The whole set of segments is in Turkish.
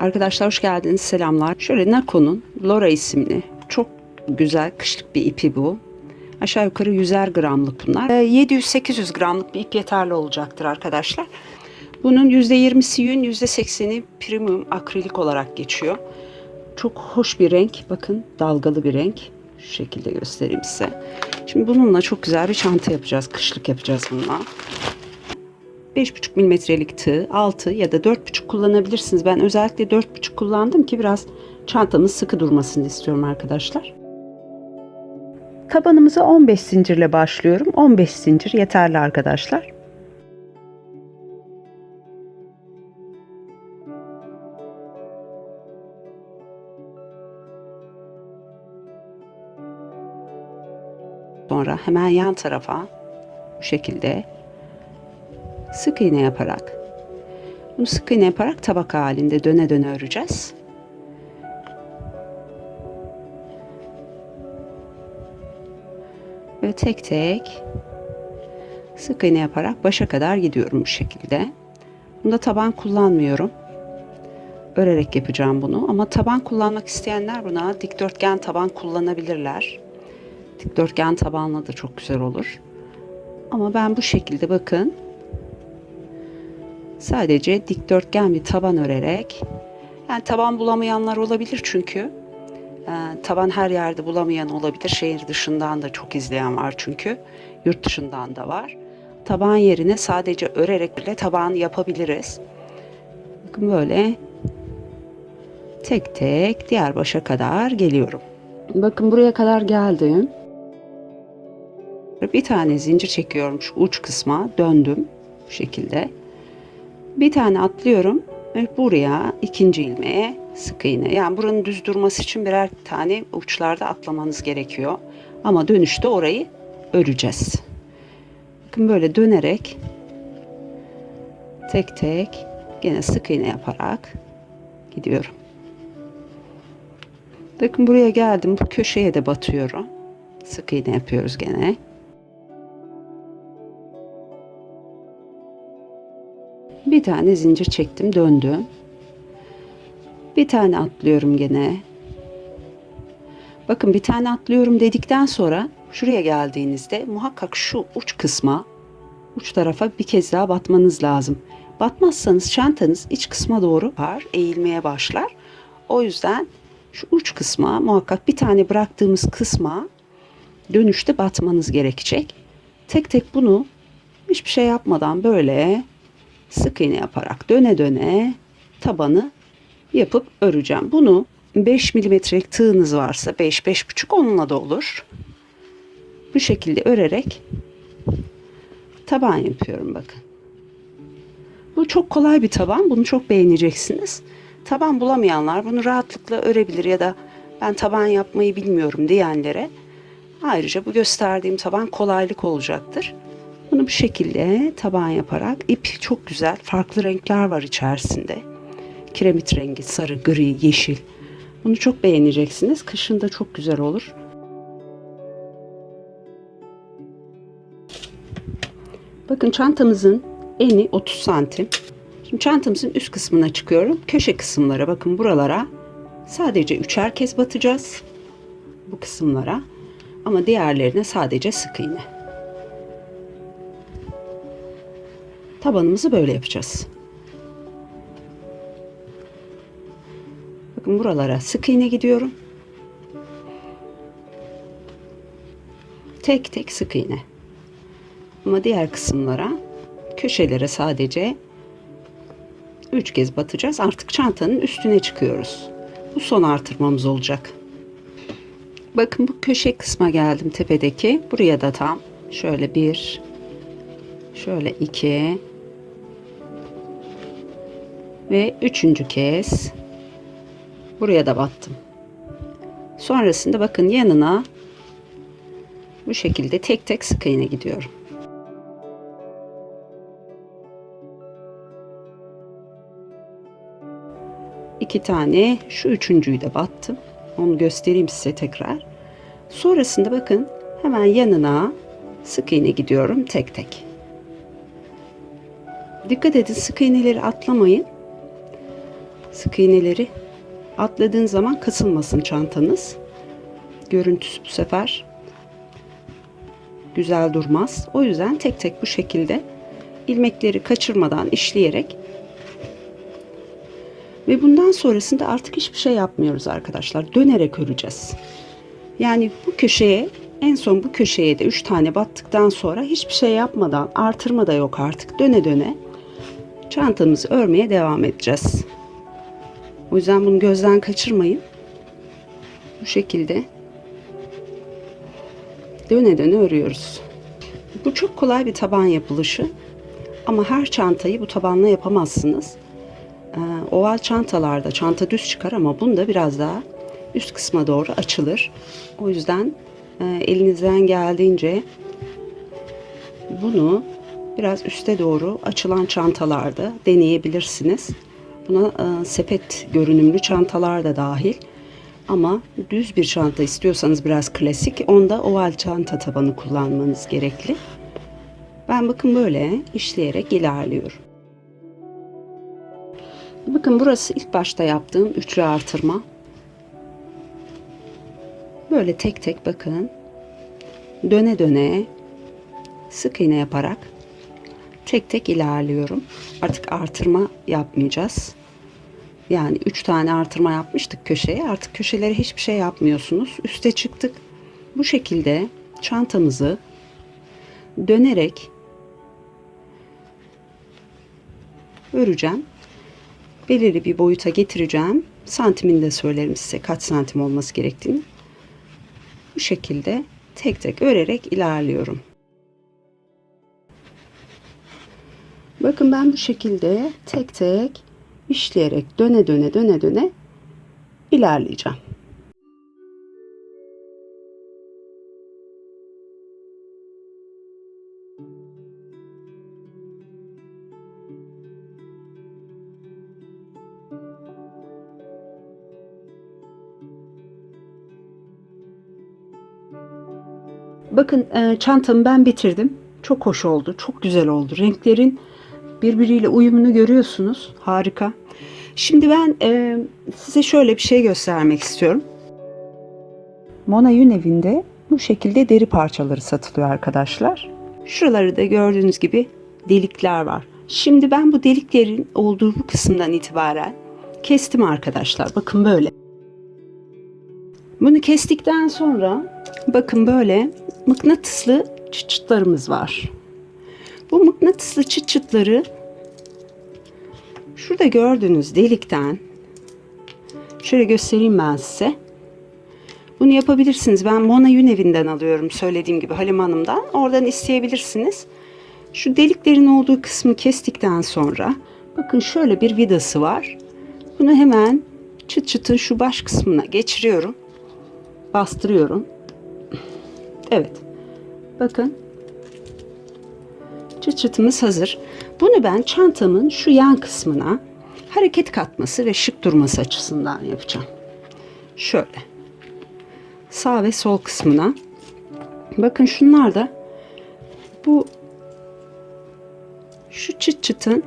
Arkadaşlar hoş geldiniz. Selamlar. Şöyle Nako'nun Lora isimli çok güzel kışlık bir ipi bu. Aşağı yukarı 100'er gramlık bunlar. Ee, 700-800 gramlık bir ip yeterli olacaktır arkadaşlar. Bunun %20'si yün, %80'i premium akrilik olarak geçiyor. Çok hoş bir renk. Bakın dalgalı bir renk. Şu şekilde göstereyim size. Şimdi bununla çok güzel bir çanta yapacağız. Kışlık yapacağız bununla. 5,5 milimetrelik tığ 6 ya da 4,5 kullanabilirsiniz. Ben özellikle 4,5 kullandım ki biraz çantamız sıkı durmasını istiyorum arkadaşlar. Tabanımıza 15 zincirle başlıyorum. 15 zincir yeterli arkadaşlar. Sonra hemen yan tarafa bu şekilde sık iğne yaparak bunu sık iğne yaparak tabak halinde döne döne öreceğiz. Ve tek tek sık iğne yaparak başa kadar gidiyorum bu şekilde. Bunda taban kullanmıyorum. Örerek yapacağım bunu ama taban kullanmak isteyenler buna dikdörtgen taban kullanabilirler. Dikdörtgen tabanla da çok güzel olur. Ama ben bu şekilde bakın sadece dikdörtgen bir taban örerek yani taban bulamayanlar olabilir çünkü e, taban her yerde bulamayan olabilir. Şehir dışından da çok izleyen var çünkü. Yurt dışından da var. Taban yerine sadece örerek bile taban yapabiliriz. Bakın böyle tek tek diğer başa kadar geliyorum. Bakın buraya kadar geldim. Bir tane zincir çekiyorum şu uç kısma döndüm bu şekilde. Bir tane atlıyorum ve buraya ikinci ilmeğe sık iğne. Yani buranın düz durması için birer tane uçlarda atlamanız gerekiyor. Ama dönüşte orayı öreceğiz. Bakın böyle dönerek tek tek gene sık iğne yaparak gidiyorum. Bakın buraya geldim. Bu köşeye de batıyorum. Sık iğne yapıyoruz gene. Bir tane zincir çektim, döndüm. Bir tane atlıyorum gene. Bakın bir tane atlıyorum dedikten sonra şuraya geldiğinizde muhakkak şu uç kısma, uç tarafa bir kez daha batmanız lazım. Batmazsanız çantanız iç kısma doğru var, eğilmeye başlar. O yüzden şu uç kısma muhakkak bir tane bıraktığımız kısma dönüşte batmanız gerekecek. Tek tek bunu hiçbir şey yapmadan böyle sık iğne yaparak döne döne tabanı yapıp öreceğim. Bunu 5 milimetrelik tığınız varsa 5-5,5 onunla da olur. Bu şekilde örerek taban yapıyorum bakın. Bu çok kolay bir taban. Bunu çok beğeneceksiniz. Taban bulamayanlar bunu rahatlıkla örebilir ya da ben taban yapmayı bilmiyorum diyenlere ayrıca bu gösterdiğim taban kolaylık olacaktır. Bunu bu şekilde taban yaparak ip çok güzel. Farklı renkler var içerisinde. Kiremit rengi, sarı, gri, yeşil. Bunu çok beğeneceksiniz. Kışın da çok güzel olur. Bakın çantamızın eni 30 santim. Şimdi çantamızın üst kısmına çıkıyorum. Köşe kısımlara bakın buralara sadece üçer kez batacağız. Bu kısımlara. Ama diğerlerine sadece sık iğne. Tabanımızı böyle yapacağız. Bakın buralara sık iğne gidiyorum. Tek tek sık iğne. Ama diğer kısımlara köşelere sadece 3 kez batacağız. Artık çantanın üstüne çıkıyoruz. Bu son artırmamız olacak. Bakın bu köşe kısma geldim tepedeki. Buraya da tam şöyle bir şöyle iki ve üçüncü kez buraya da battım. Sonrasında bakın yanına bu şekilde tek tek sık iğne gidiyorum. İki tane şu üçüncüyü de battım. Onu göstereyim size tekrar. Sonrasında bakın hemen yanına sık iğne gidiyorum tek tek. Dikkat edin sık iğneleri atlamayın. Sık iğneleri atladığın zaman kasılmasın çantanız. Görüntüsü bu sefer güzel durmaz. O yüzden tek tek bu şekilde ilmekleri kaçırmadan işleyerek ve bundan sonrasında artık hiçbir şey yapmıyoruz arkadaşlar. Dönerek öreceğiz. Yani bu köşeye en son bu köşeye de 3 tane battıktan sonra hiçbir şey yapmadan artırma da yok artık. Döne döne çantamızı örmeye devam edeceğiz. O yüzden bunu gözden kaçırmayın. Bu şekilde döne döne örüyoruz. Bu çok kolay bir taban yapılışı. Ama her çantayı bu tabanla yapamazsınız. Ee, oval çantalarda çanta düz çıkar ama bunda biraz daha üst kısma doğru açılır. O yüzden e, elinizden geldiğince bunu biraz üste doğru açılan çantalarda deneyebilirsiniz. Buna e, sepet görünümlü çantalar da dahil. Ama düz bir çanta istiyorsanız biraz klasik, onda oval çanta tabanı kullanmanız gerekli. Ben bakın böyle işleyerek ilerliyorum. Bakın burası ilk başta yaptığım üçlü artırma. Böyle tek tek bakın. Döne döne sık iğne yaparak tek tek ilerliyorum. Artık artırma yapmayacağız. Yani 3 tane artırma yapmıştık köşeye. Artık köşelere hiçbir şey yapmıyorsunuz. Üste çıktık. Bu şekilde çantamızı dönerek öreceğim. Belirli bir boyuta getireceğim. Santimini de söylerim size kaç santim olması gerektiğini. Bu şekilde tek tek örerek ilerliyorum. Bakın ben bu şekilde tek tek işleyerek döne döne döne döne ilerleyeceğim. Bakın e, çantamı ben bitirdim. Çok hoş oldu. Çok güzel oldu. Renklerin birbiriyle uyumunu görüyorsunuz. Harika. Şimdi ben e, size şöyle bir şey göstermek istiyorum. Mona Yün evinde bu şekilde deri parçaları satılıyor arkadaşlar. Şuraları da gördüğünüz gibi delikler var. Şimdi ben bu deliklerin olduğu bu kısımdan itibaren kestim arkadaşlar. Bakın böyle. Bunu kestikten sonra bakın böyle mıknatıslı çıt çıtlarımız var. Bu mıknatıslı çıt çıtları şurada gördüğünüz delikten şöyle göstereyim ben size. Bunu yapabilirsiniz. Ben Mona Yün evinden alıyorum söylediğim gibi Halim Hanım'dan. Oradan isteyebilirsiniz. Şu deliklerin olduğu kısmı kestikten sonra bakın şöyle bir vidası var. Bunu hemen çıt çıtın şu baş kısmına geçiriyorum. Bastırıyorum. Evet. Bakın. Çıt çıtımız hazır. Bunu ben çantamın şu yan kısmına hareket katması ve şık durması açısından yapacağım. Şöyle. Sağ ve sol kısmına. Bakın şunlar da bu şu çıt çıtın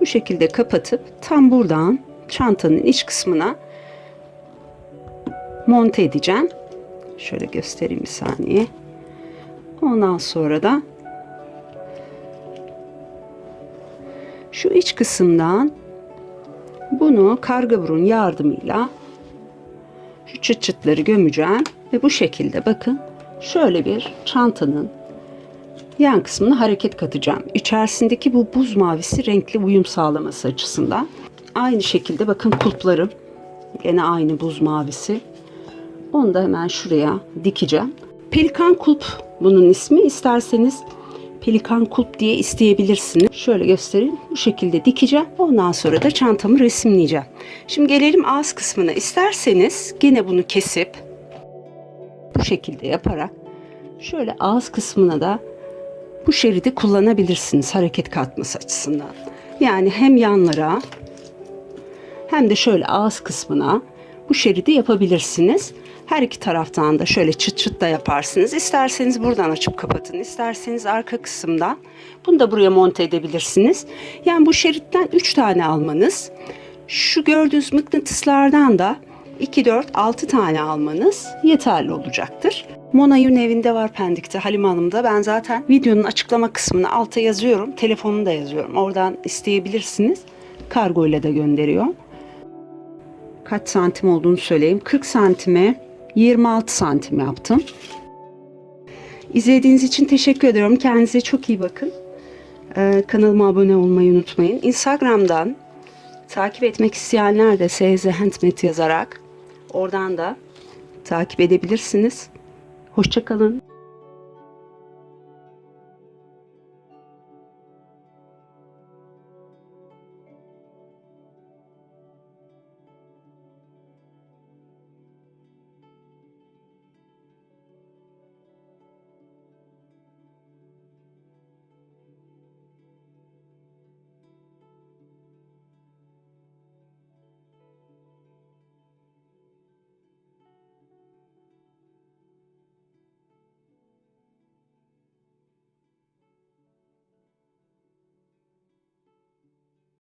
bu şekilde kapatıp tam buradan çantanın iç kısmına monte edeceğim. Şöyle göstereyim bir saniye. Ondan sonra da şu iç kısımdan bunu karga burun yardımıyla şu çıt çıtları gömeceğim ve bu şekilde bakın şöyle bir çantanın yan kısmına hareket katacağım. İçerisindeki bu buz mavisi renkli uyum sağlaması açısından. Aynı şekilde bakın kulplarım yine aynı buz mavisi. Onu da hemen şuraya dikeceğim. Pelikan kulp bunun ismi. İsterseniz pelikan kulp diye isteyebilirsiniz. Şöyle göstereyim. Bu şekilde dikeceğim. Ondan sonra da çantamı resimleyeceğim. Şimdi gelelim ağız kısmına. İsterseniz gene bunu kesip bu şekilde yaparak şöyle ağız kısmına da bu şeridi kullanabilirsiniz hareket katması açısından. Yani hem yanlara hem de şöyle ağız kısmına bu şeridi yapabilirsiniz. Her iki taraftan da şöyle çıt çıt da yaparsınız. İsterseniz buradan açıp kapatın. isterseniz arka kısımdan. Bunu da buraya monte edebilirsiniz. Yani bu şeritten 3 tane almanız Şu gördüğünüz mıknatıslardan da 2, 4, 6 tane almanız yeterli olacaktır. Mona Yün evinde var Pendik'te Halime Hanım'da. Ben zaten videonun açıklama kısmına alta yazıyorum. Telefonunu da yazıyorum. Oradan isteyebilirsiniz. Kargo ile de gönderiyor. Kaç santim olduğunu söyleyeyim. 40 santime 26 santim yaptım. İzlediğiniz için teşekkür ediyorum. Kendinize çok iyi bakın. Ee, kanalıma abone olmayı unutmayın. Instagram'dan takip etmek isteyenler de SZ Handmade yazarak oradan da takip edebilirsiniz. Hoşçakalın.